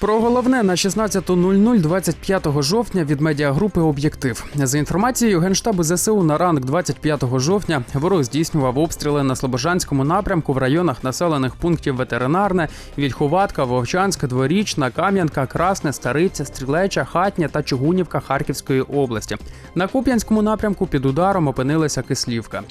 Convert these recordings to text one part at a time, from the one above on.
Про головне на 16.00 25 жовтня від медіагрупи Об'єктив. За інформацією Генштабу ЗСУ на ранок 25 жовтня ворог здійснював обстріли на Слобожанському напрямку в районах населених пунктів Ветеринарне, Вільховатка, Вовчанськ, Дворічна, Кам'янка, Красне, Стариця, Стрілеча, Хатня та Чугунівка Харківської області. На Куп'янському напрямку під ударом опинилася Кислівка.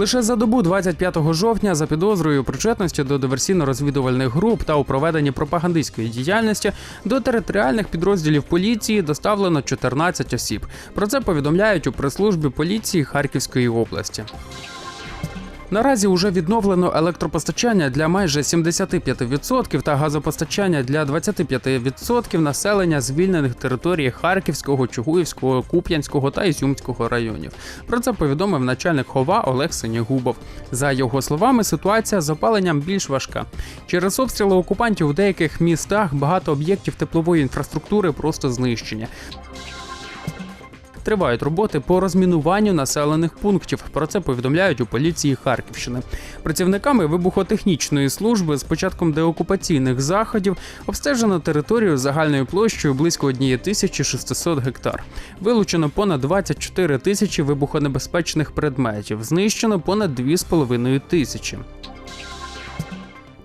Лише за добу 25 жовтня за підозрою причетності до диверсійно-розвідувальних груп та у проведенні пропагандистської діяльності до територіальних підрозділів поліції доставлено 14 осіб. Про це повідомляють у прес-службі поліції Харківської області. Наразі уже відновлено електропостачання для майже 75% та газопостачання для 25% населення звільнених територій Харківського, Чугуївського, Куп'янського та Ізюмського районів. Про це повідомив начальник хова Олег Синягубов. За його словами, ситуація з опаленням більш важка. Через обстріли окупантів у деяких містах багато об'єктів теплової інфраструктури просто знищені. Тривають роботи по розмінуванню населених пунктів. Про це повідомляють у поліції Харківщини. Працівниками вибухотехнічної служби з початком деокупаційних заходів обстежено територію загальною площею близько 1600 гектар. Вилучено понад 24 тисячі вибухонебезпечних предметів, знищено понад 2,5 тисячі.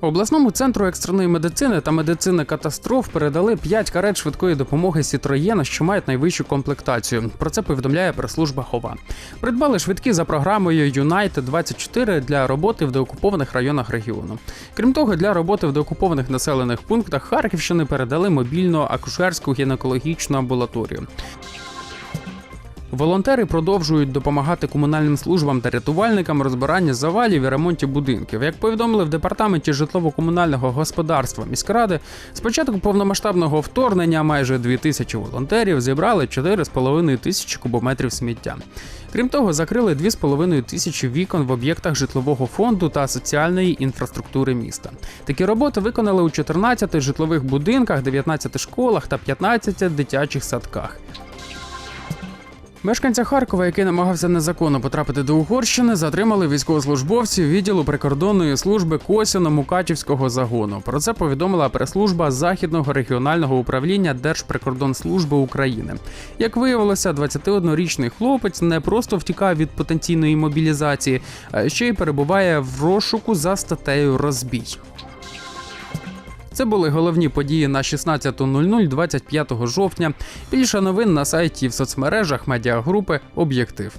Обласному центру екстреної медицини та медицини катастроф передали 5 карет швидкої допомоги Сітроєна, що мають найвищу комплектацію. Про це повідомляє прес-служба Хова. Придбали швидкі за програмою Юнайт 24 для роботи в деокупованих районах регіону. Крім того, для роботи в деокупованих населених пунктах Харківщини передали мобільну акушерську гінекологічну амбулаторію. Волонтери продовжують допомагати комунальним службам та рятувальникам розбиранні завалів і ремонті будинків. Як повідомили в департаменті житлово-комунального господарства міськради, з початку повномасштабного вторгнення майже 2 тисячі волонтерів зібрали 4,5 тисячі кубометрів сміття. Крім того, закрили 2,5 тисячі вікон в об'єктах житлового фонду та соціальної інфраструктури міста. Такі роботи виконали у 14 житлових будинках, 19 школах та 15 дитячих садках. Мешканця Харкова, який намагався незаконно потрапити до Угорщини, затримали військовослужбовців відділу прикордонної служби Косіно Мукачівського загону. Про це повідомила прес-служба Західного регіонального управління Держприкордонслужби України. Як виявилося, 21-річний хлопець не просто втікав від потенційної мобілізації, а ще й перебуває в розшуку за статтею розбій. Це були головні події на 16.00 25 жовтня. Більше новин на сайті і в соцмережах медіагрупи Об'єктив.